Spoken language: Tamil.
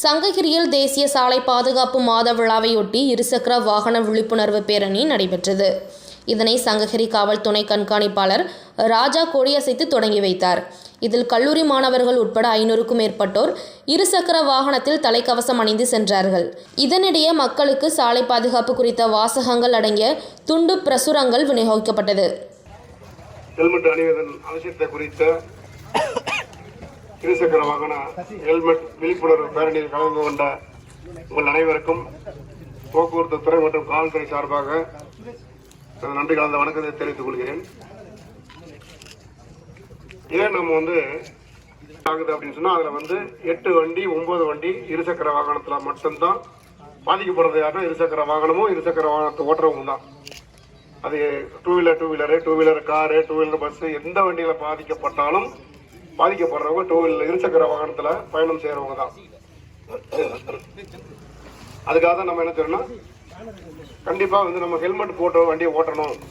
சங்ககிரியில் தேசிய சாலை பாதுகாப்பு மாத விழாவையொட்டி இருசக்கர வாகன விழிப்புணர்வு பேரணி நடைபெற்றது. இதனை சங்ககிரி காவல் துணை கண்காணிப்பாளர் ராஜா கொடியசைத்து தொடங்கி வைத்தார். இதில் கல்லூரி மாணவர்கள் உட்பட ஐநூறுக்கும் மேற்பட்டோர் இருசக்கர வாகனத்தில் தலைக்கவசம் அணிந்து சென்றார்கள். இதனிடையே மக்களுக்கு சாலை பாதுகாப்பு குறித்த வாசகங்கள் அடங்கிய துண்டு பிரசுரங்கள் விநியோகிக்கப்பட்டது. ஹெல்மெட் அணிவதன் அவசியத்தை குறித்த இருசக்கர வாகன ஹெல்மெட் விழிப்புணர்வு பேரணியில் கலந்து கொண்ட உங்கள் அனைவருக்கும் போக்குவரத்து துறை மற்றும் காவல்துறை சார்பாக நன்றி கலந்த வணக்கத்தை தெரிவித்துக் கொள்கிறேன். ஏன் நம்ம வந்து ஆகுது அப்படின்னு சொன்னா அதுல வந்து எட்டு வண்டி ஒன்பது வண்டி இருசக்கர வாகனத்துல மட்டும்தான் பாதிக்கப்படுறது யாருன்னா இருசக்கர வாகனமும் இருசக்கர வாகனத்தை ஓட்டுறவங்க தான். அது two wheeler two wheeler two wheeler car two wheeler bus எந்த வண்டியில பாதிக்கப்பட்டாலும் பாதிக்கப்படுறவங்க டூ வீலர் இருசக்கர வாகனத்தில் பயணம் செய்கிறவங்க தான். அதுக்காக தான் நம்ம என்ன செய்யணும்னா கண்டிப்பாக வந்து நம்ம ஹெல்மெட் போட்டு வண்டியை ஓட்டணும்.